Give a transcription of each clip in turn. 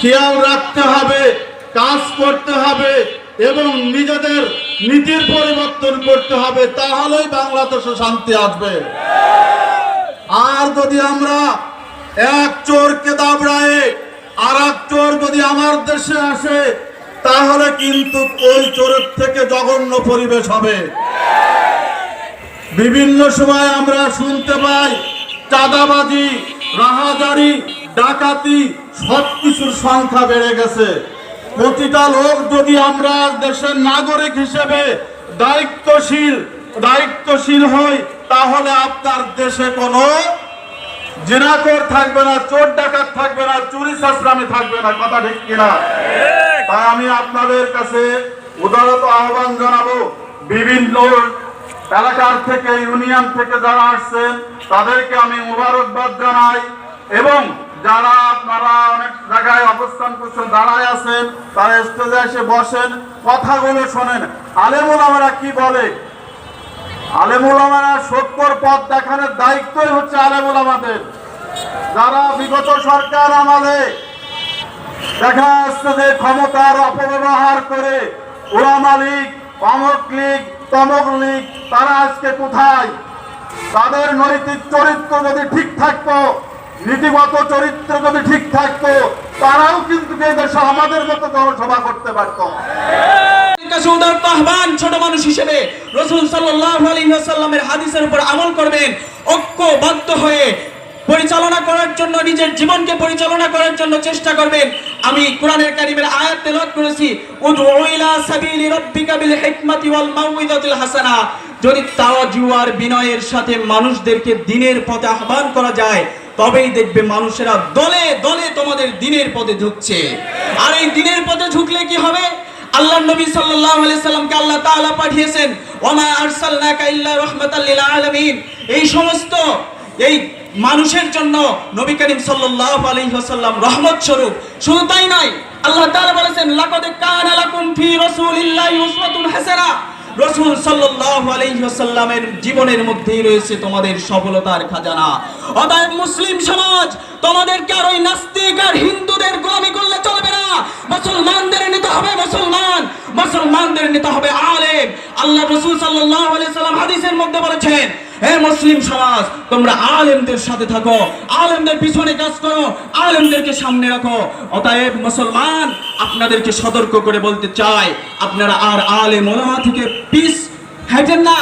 খেয়াল রাখতে হবে, কাজ করতে হবে এবং নিজেদের নীতির পরিবর্তন করতে হবে, তাহলেই বাংলাদেশে শান্তি আসবে। আর যদি আমরা এক চোরকে দাবড়ায় আর এক চোর যদি আমার দেশে আসে, তাহলে কিন্তু ওই চোরের থেকে জঘন্য পরিবেশ হবে। বিভিন্ন সময় আমরা শুনতে পাই, চাঁদাবাজি, রাহাজারি, ডাকাতি সব কিছুর সংখ্যা বেড়ে গেছে। প্রতিটা লোক যদি আমরা দেশের নাগরিক হিসেবে দায়িত্বশীল দায়িত্বশীল হই, তাহলে আপনার দেশে কোনো জেনাকর থাকবে না, চোর ডাকাত থাকবে না, চুরি সাশ্রামে থাকবে না, কথা ঠিক কিনা? তাই আমি আপনাদের কাছে উদারত আহ্বান জানাব, বিভিন্ন এলাকার থেকে, ইউনিয়ন থেকে যারা আসছেন, তাদেরকে আমি মুবারকবাদ জানাই এবং যারা আপনারা অনেক জায়গায় অবস্থান করছেন, দাঁড়ায় আছেন, তারা স্টেজে এসে বসেন, কথাগুলো শোনেন। আলেমুল আমরা কি বলে? আলেমুল আমারা সত্যর পথ দেখানোর দায়িত্বই হচ্ছে আলেমুল আমাদের। যারা বিগত সরকার আমলে দেখা যাচ্ছে যে ক্ষমতার অপব্যবহার করে ওলামা লীগ অমক লীগ, তমক লীগ, তারা আজকে কোথায়? তাদের নৈতিক চরিত্র যদি ঠিক থাকতো নীতিগত চরিত্র যদি ঠিক থাকতো, তারাও কিন্তু এই দেশে আমাদের মতো জনসভা করতে পারতো। ছোট মানুষ হিসেবে হাদিসের উপর আমল করবেন। হয়ে পরিচালনা করার জন্য, নিজের জীবনকে পরিচালনা করার জন্য চেষ্টা করবেন। আমি কোরআনের কারিমের আয়াত করেছি হাসানা। যদি তাওয়াজু আর বিনয়ের সাথে মানুষদেরকে দিনের পথে আহ্বান করা যায় তবেই দেখবে মানুষেরা দলে দলে তোমাদের দিনের পথে ঝুঁকছে। আর এই দিনের পথে ঝুঁকলে কি হবে? আল্লাহ নবী সাল্লাল্লাহু আলাইহি সাল্লামকে আল্লাহ তাআলা পাঠিয়েছেন আরসালনাকা ইল্লা রাহমাতাল লিল আলামিন। এই সমস্ত, এই মানুষের জন্য নবী করিম সাল্লাল্লাহু আলাইহি ওয়াসাল্লাম রহমত স্বরূপ। শুধু তাই নয়, আল্লাহ তাআলা বলেছেন, লাকাদ কানা লাকুম ফি রাসূলিল্লাহি উসওয়াতুন হাসানা। রসুল ওয়াসাল্লামের জীবনের মধ্যেই রয়েছে তোমাদের সফলতার খাজানা। অতএব মুসলিম সমাজ, তোমাদেরকে আর ওই নাস্তিক আর হিন্দুদের গোলামি করলে চলবে না। মুসলমানদের নিতে হবে মুসলমান, মুসলমানদের নিতে হবে আলেম। আল্লাহ রসুল সাল্লাহ আলিয়া সাল্লাম হাদিসের মধ্যে বলেছেন হে মুসলিম সমাজ, তোমরা আলেমদের সাথে থাকো, আলেমদের পিছনে কাজ করো, আলেমদেরকে সামনে রাখো। অতএব মুসলমান, আপনাদেরকে সতর্ক করে বলতে চাই, আপনারা আর আলেম ওলামা থেকে পিস হাইটেন না।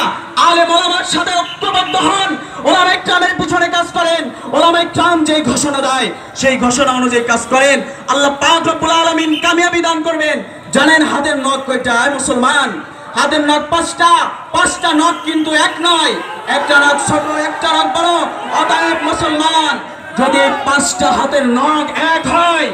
আলেম ওলামার সাথে ঐক্যবদ্ধ হন। ওলামা ইকরামের পিছনে কাজ করেন। ওলামা ইকরাম যে ঘোষণা দেয়, সেই ঘোষণা অনুযায়ী কাজ করেন। আল্লাহ পাক রব্বুল আলামিন কামিয়াবি দান করবেন। জানেন হাতের নখ কয়টা? মুসলমান, হাতের নখ পাঁচটা। পাঁচটা নখ কিন্তু এক নয়। একটা রাগ ছোট একটা রাগ বড়। অতএব মুসলমান যদি পাঁচটা হাতের নখ এক হয়।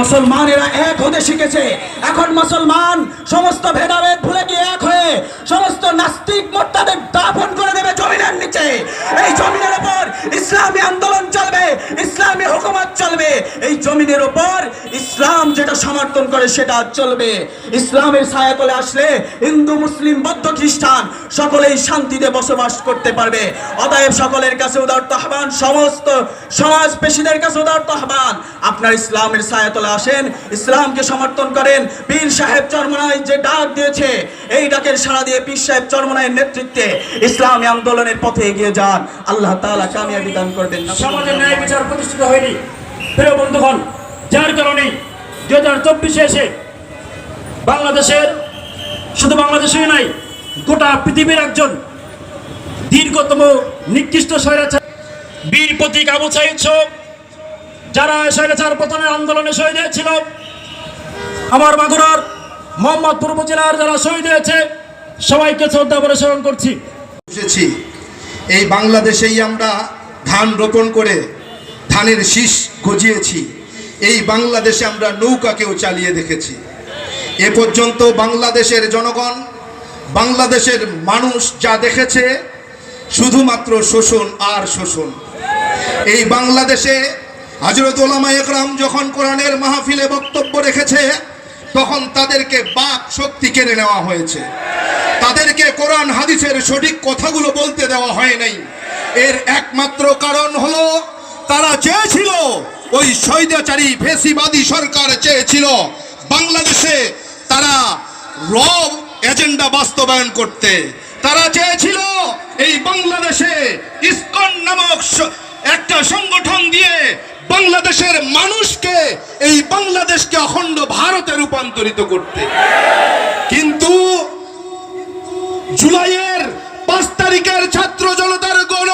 মুসলমানেরা এক হতে শিখেছে। এখন মুসলমান সমস্ত ভেদাভেদ ভুলে গিয়ে এক হয়ে সমস্ত নাস্তিক মোট্টাদের দাফন করে দেবে জমিনের নিচে। এই জমিনের উপর ইসলামী আন্দোলন ইসলামী হুকুমত চলবে। এই জমিনের উপর ইসলাম যেটা সমর্থন করে সেটা চলবে। ইসলামের ছায়াতলে আসলে হিন্দু, মুসলিম, বৌদ্ধ, খ্রিস্টান সকলেই শান্তিতে বসবাস করতে পারবে। অতএব সকলের কাছে উদারত আহ্বান, সমস্ত সমাজ পেশীদের কাছে উদারত আহ্বান। আপনার ইসলামের ছায়াতলে আসেন, ইসলামকে সমর্থন করেন। পীর সাহেব চরমনাই যে ডাক দিয়েছে এই ডাকের সাড়া দিয়ে পীর সাহেব চরমনাইয়ের নেতৃত্বে ইসলামী আন্দোলনের পথে এগিয়ে যান। আল্লাহ তাআলা কামিয়াবি দান করবেন সমাজের ন্যায় বিচার প্রতিষ্ঠিত হয়নি। প্রিয় বন্ধুগণ, যার কারণে দুই হাজার চব্বিশে এসে বাংলাদেশের শুধু বাংলাদেশেই নাই গোটা পৃথিবীর একজন দীর্ঘতম নিকৃষ্ট স্বৈরাচার বীর প্রতীক আবু সাইদ যারা স্বৈরাচার পতনের আন্দোলনে শহীদ হয়েছিল, আমার মাগুরার মোহাম্মদপুর উপজেলার যারা শহীদ হয়েছে, সবাইকে শ্রদ্ধা করে স্মরণ করছি। এসেছি। এই বাংলাদেশেই আমরা ধান রোপণ করে ধানের শীষ গজিয়েছি। এই বাংলাদেশে আমরা নৌকাকেও চালিয়ে দেখেছি। এ পর্যন্ত বাংলাদেশের জনগণ, বাংলাদেশের মানুষ যা দেখেছে, শুধুমাত্র শোষণ আর শোষণ। এই বাংলাদেশে হজরত ওলামা একরাম যখন কোরআনের মাহফিলে বক্তব্য রেখেছে তখন তাদেরকে বাক শক্তি কেড়ে নেওয়া হয়েছে। তাদেরকে কোরআন, হাদিসের সঠিক কথাগুলো বলতে দেওয়া হয় নাই। এর একমাত্র কারণ হলো, তারা চেয়েছিল, ওই স্বৈরাচারী, ফেসিবাদী সরকার চেয়েছিল, বাংলাদেশে তারা রব এজেন্ডা বাস্তবায়ন করতে। তারা চেয়েছিল, এই বাংলাদেশে ইসকন নামক একটা সংগঠন দিয়ে বাংলাদেশের মানুষকে এই বাংলাদেশকে অখণ্ড ভারতে রূপান্তরিত করতে। কিন্তু জুলাইয়ের পাঁচ তারিখের ছাত্র জনতার গণ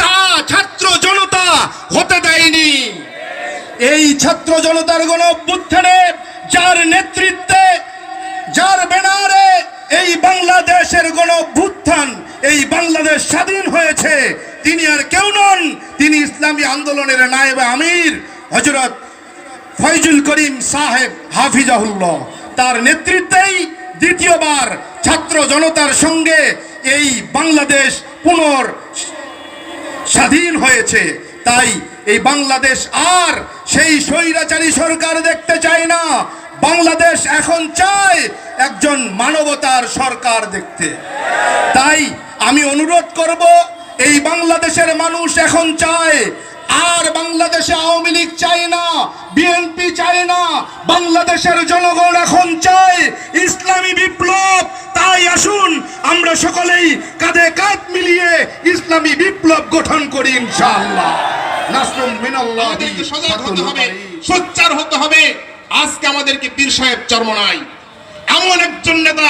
তা ছাত্র জনতা হতে দেয়নি। এই ছাত্র জনতার গণ অভ্যুত্থানে যার নেতৃত্বে, যার ব্যানারে এই বাংলাদেশের গণ অভ্যুত্থান, এই বাংলাদেশ স্বাধীন হয়েছে তিনি আর কেউ নন। তিনি ইসলামী আন্দোলনের নায়েব আমির হজরত ফয়জুল করিম সাহেব হাফিজাহুল্লাহ। তার নেতৃত্বেই দ্বিতীয়বার ছাত্র জনতার সঙ্গে এই বাংলাদেশ পুনর স্বাধীন হয়েছে। তাই এই বাংলাদেশ আর সেই স্বৈরাচারী সরকার দেখতে চায় না। বাংলাদেশ এখন চায় একজন মানবতার সরকার দেখতে। তাই আমি অনুরোধ করব এই বাংলাদেশের মানুষ এখন চায় আর বাংলাদেশে আওয়ামী লীগ চায় না বিএনপি চায় না বাংলাদেশের জনগণ এখন চায় ইসলামী বিপ্লব। তাই আসুন আমরা সকলেই কাঁধে কাঁধ মিলিয়ে ইসলামী বিপ্লব গঠন করি ইনশাআল্লাহ। সজাগ হতে হবে সোচ্চার হতে হবে। আজকে আমাদেরকে পীর সাহেব চরমনাই এমন একজন নেতা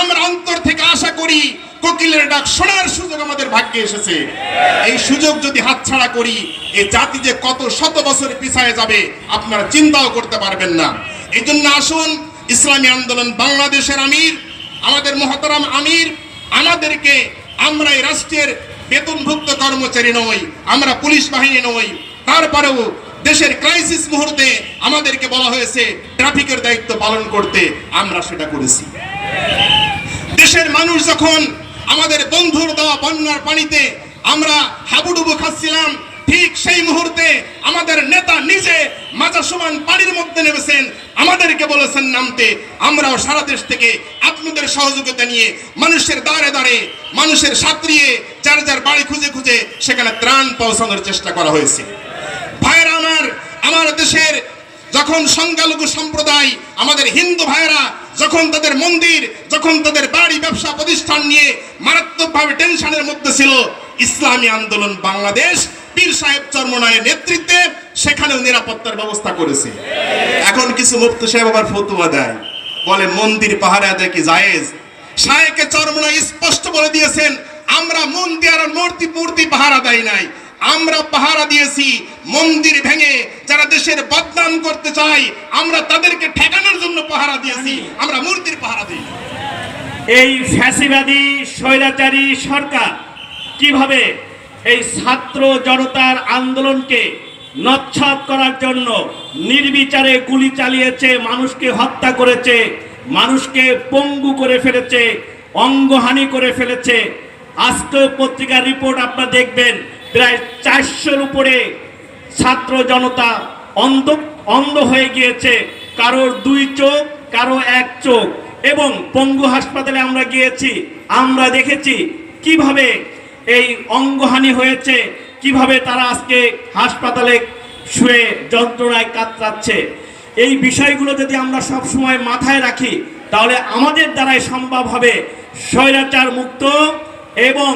আমরা অন্তর থেকে আশা করি কোকিলের ডাক শোনার সুযোগ আমাদের ভাগ্যে এসেছে। এই সুযোগ যদি হাতছাড়া করি এই জাতি যে কত শত বছর পিছায় যাবে, আপনারা চিন্তাও করতে পারবেন না। এই জন্য আসুন, ইসলামী আন্দোলন বাংলাদেশের আমির, আমাদের মহতারাম আমির, আমাদেরকে আমরা এই রাষ্ট্রের বেতনভুক্ত কর্মচারী নই, আমরা পুলিশ বাহিনী নই। তারপরেও দেশের ক্রাইসিস মুহূর্তে আমাদেরকে বলা হয়েছে, ট্রাফিকের দায়িত্ব পালন করতে, আমরা সেটা করেছি। দেশের মানুষ যখন আমাদের বন্ধুর দেওয়া বন্যার পানিতে আমরা হাবুডুবু খাচ্ছিলাম। ঠিক সেই মুহূর্তে আমাদের নেতা নিজে মাজা সমান পানির মধ্যে নেমেছেন। আমাদেরকে বলেছেন নামতে। আমরাও সারা দেশ থেকে আপনাদের সহযোগিতা নিয়ে মানুষের দাঁড়ে দাঁড়ে মানুষের সাঁতরিয়ে, যার যার বাড়ি খুঁজে খুঁজে সেখানে ত্রাণ পৌঁছানোর চেষ্টা করা হয়েছে। ভাইরা আমার আমার দেশের যখন সংখ্যালঘু সম্প্রদায় আমাদের হিন্দু ভাইয়েরা যখন তাদের মন্দির, যখন তাদের বাড়ি, ব্যবসা, প্রতিষ্ঠান নিয়ে মারাত্মকভাবে টেনশনের মধ্যে ছিল, ইসলামী আন্দোলন বাংলাদেশ, পীর সাহেব চর্মনায়ের নেতৃত্বে সেখানেও নিরাপত্তার ব্যবস্থা করেছে। এখন কিছু মুফতি সাহেব আবার ফতুয়া দেয়। বলে, মন্দির পাহারা দেয় কি জায়েজ? শায়েকে চরমনায় স্পষ্ট বলে দিয়েছেন, আমরা মন্দির আর মূর্তি মূর্তি পাহারা দেয় নাই। আমরা পাহারা দিয়েছি, মন্দির ভেঙে যারা দেশের বদনাম করতে চায়, আমরা তাদেরকে ঠেকানোর জন্য পাহারা দিয়েছি, আমরা মূর্তির পাহারা দিই। এই ফ্যাসিবাদী, স্বৈরাচারী সরকার কীভাবে এই ছাত্র জনতার আন্দোলনকে নচ্ছাদ করার জন্য নির্বিচারে গুলি চালিয়েছে, মানুষকে হত্যা করেছে, মানুষকে পঙ্গু করে ফেলেছে, অঙ্গহানি করে ফেলেছে আজকে পত্রিকার রিপোর্ট আপনারা দেখবেন প্রায় চারশোর উপরে ছাত্র জনতা অন্ধ অন্ধ হয়ে গিয়েছে। কারোর দুই চোখ, কারও এক চোখ। এবং পঙ্গু হাসপাতালে আমরা গিয়েছি। আমরা দেখেছি কীভাবে এই অঙ্গহানি হয়েছে, কীভাবে তারা আজকে হাসপাতালে শুয়ে যন্ত্রণায় কাতরাচ্ছে। এই বিষয়গুলো যদি আমরা সব সময় মাথায় রাখি, তাহলে আমাদের দ্বারাই সম্ভব হবে স্বৈরাচার মুক্ত এবং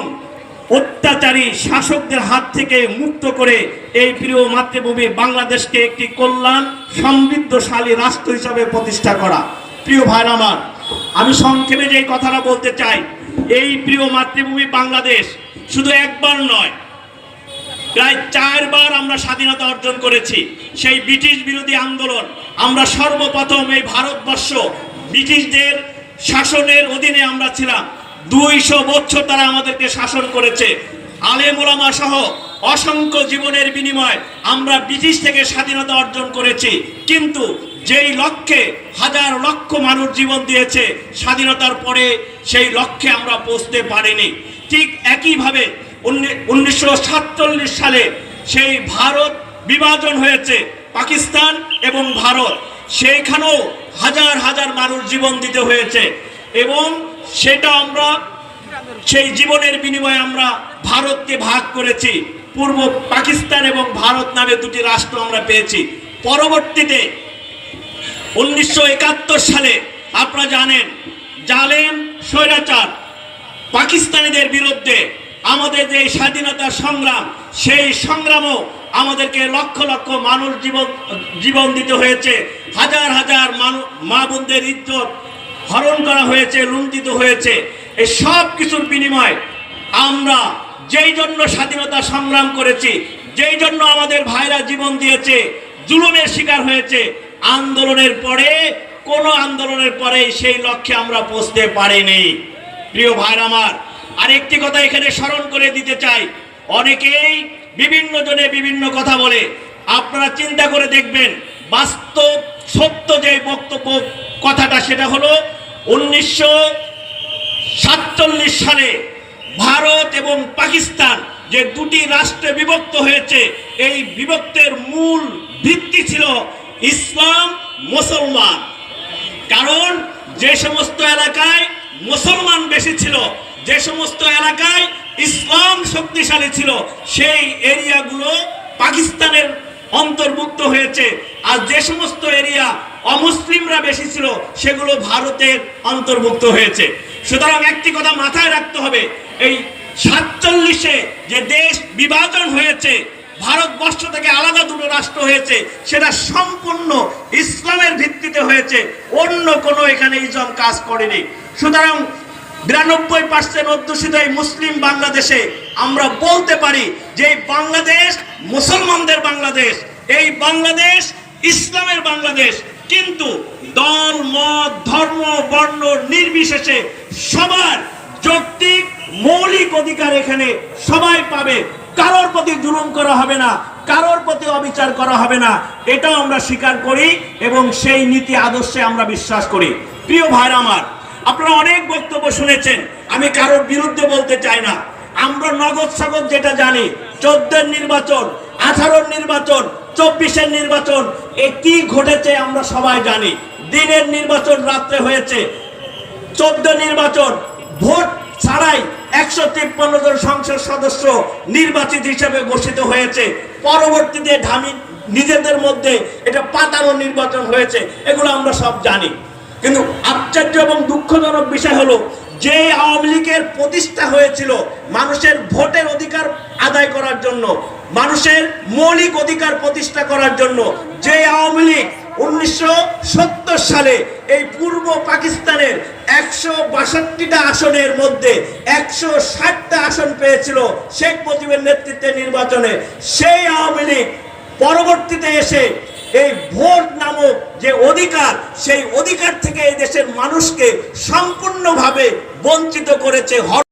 অত্যাচারী শাসকদের হাত থেকে মুক্ত করে এই প্রিয় মাতৃভূমি বাংলাদেশকে একটি কল্যাণ, সমৃদ্ধশালী রাষ্ট্র হিসাবে প্রতিষ্ঠা করা। প্রিয় ভাইরা আমার, আমি সংক্ষেপে যে কথাটা বলতে চাই, এই প্রিয় মাতৃভূমি বাংলাদেশ শুধু একবার নয়, প্রায় চারবার আমরা স্বাধীনতা অর্জন করেছি। সেই ব্রিটিশ বিরোধী আন্দোলন, আমরা সর্বপ্রথম এই ভারতবর্ষ ব্রিটিশদের শাসনের অধীনে আমরা ছিলাম। দুইশো বছর তারা আমাদেরকে শাসন করেছে। আলেমোলামা সহ অসংখ্য জীবনের বিনিময় আমরা ব্রিটিশ থেকে স্বাধীনতা অর্জন করেছি। কিন্তু যেই লক্ষ্যে হাজার লক্ষ মানুষ জীবন দিয়েছে, স্বাধীনতার পরে সেই লক্ষ্যে আমরা পৌঁছতে পারিনি। ঠিক একইভাবে উনিশশো সাতচল্লিশ সালে সেই ভারত বিভাজন হয়েছে, পাকিস্তান এবং ভারত। সেইখানেও হাজার হাজার মানুষ জীবন দিতে হয়েছে এবং সেটা আমরা, সেই জীবনের বিনিময়ে আমরা ভারতকে ভাগ করেছি। পূর্ব পাকিস্তান এবং ভারত নামে দুটি রাষ্ট্র আমরা পেয়েছি। পরবর্তীতে উনিশশো একাত্তর সালে আপনারা জানেন, জালেম স্বৈরাচার পাকিস্তানিদের বিরুদ্ধে আমাদের যে স্বাধীনতা সংগ্রাম, সেই সংগ্রামও আমাদেরকে লক্ষ লক্ষ মানুষ জীবন জীবন দিতে হয়েছে। হাজার হাজার মানুষ মা বোনদের ইজ্জত হরণ করা হয়েছে, লুণ্ঠিত হয়েছে, এই সব কিছুর বিনিময় আমরা যেই জন্য স্বাধীনতা সংগ্রাম করেছি, যেই জন্য আমাদের ভাইরা জীবন দিয়েছে, জুলুমের শিকার হয়েছে, আন্দোলনের পরে, কোনো আন্দোলনের পরে সেই লক্ষ্যে আমরা পৌঁছতে পারিনি। প্রিয় ভাইরা আমার, আরেকটি কথা এখানে স্মরণ করে দিতে চাই। অনেকেই বিভিন্ন জনে বিভিন্ন কথা বলে, আপনারা চিন্তা করে দেখবেন, বাস্তব সত্য যে বক্তব্য কথাটা, সেটা হলো উনিশশো সাতচল্লিশ সালে ভারত এবং পাকিস্তান যে দুটি রাষ্ট্রে বিভক্ত হয়েছে, এই বিভক্তের মূল ভিত্তি ছিল ইসলাম, মুসলমান। কারণ যে সমস্ত এলাকায় মুসলমান বেশি ছিল, যে সমস্ত এলাকায় ইসলাম শক্তিশালী ছিল, সেই এরিয়াগুলো পাকিস্তানের অন্তর্ভুক্ত হয়েছে। আর যে সমস্ত এরিয়া অমুসলিমরা বেশি ছিল, সেগুলো ভারতের অন্তর্ভুক্ত হয়েছে। সুতরাং একটি কথা মাথায় রাখতে হবে, এই সাতচল্লিশে যে দেশ বিভাজন হয়েছে, ভারতবর্ষ থেকে আলাদা দুটো রাষ্ট্র হয়েছে, সেটা সম্পূর্ণ ইসলামের ভিত্তিতে হয়েছে, অন্য কোনো এখানে ইসলাম কাজ করেনি। সুতরাং বিরানব্বই পার্সেন্ট অধ্যুষিত এই মুসলিম বাংলাদেশে আমরা বলতে পারি যে বাংলাদেশ মুসলমানদের বাংলাদেশ, এই বাংলাদেশ ইসলামের বাংলাদেশ কিন্তু দল, মত, ধর্ম, বর্ণ নির্বিশেষে সবার যৌক্তিক, মৌলিক অধিকার এখানে সবাই পাবে। কারোর প্রতি জুলুম করা হবে না, কারোর প্রতি অবিচার করা হবে না। এটাও আমরা স্বীকার করি এবং সেই নীতি আদর্শে আমরা বিশ্বাস করি। প্রিয় ভাইরা আমার, আপনারা অনেক বক্তব্য শুনেছেন, আমি কারোর বিরুদ্ধে বলতে চাই না। আমরা নগদ সগদ যেটা জানি, চোদ্দের নির্বাচন আঠারোর নির্বাচন, চব্বিশের নির্বাচন, এ কি ঘটেছে আমরা সবাই জানি। দিনের নির্বাচন রাত্রে হয়েছে। চোদ্দ নির্বাচন, ভোট ছাড়াই একশো তিপ্পান্ন জন সংসদ সদস্য নির্বাচিত হিসেবে ঘোষিত হয়েছে। পরবর্তীতে ঢামি নিজেদের মধ্যে এটা পাতানো নির্বাচন হয়েছে, এগুলো আমরা সব জানি। কিন্তু আশ্চর্য এবং দুঃখজনক বিষয় হলো, যে আওয়ামী লীগের প্রতিষ্ঠা হয়েছিল মানুষের ভোটের অধিকার আদায় করার জন্য মানুষের মৌলিক অধিকার প্রতিষ্ঠা করার জন্য যে আওয়ামী লীগ উনিশশো সত্তর সালে এই পূর্ব পাকিস্তানের একশো বাষট্টিটা আসনের মধ্যে একশো ষাটটা আসন পেয়েছিল শেখ মুজিবের নেতৃত্বে নির্বাচনে, সেই আওয়ামী লীগ পরবর্তীতে এসে এই ভোট নামক যে অধিকার, সেই অধিকার থেকে এই দেশের মানুষকে সম্পূর্ণভাবে বঞ্চিত করেছে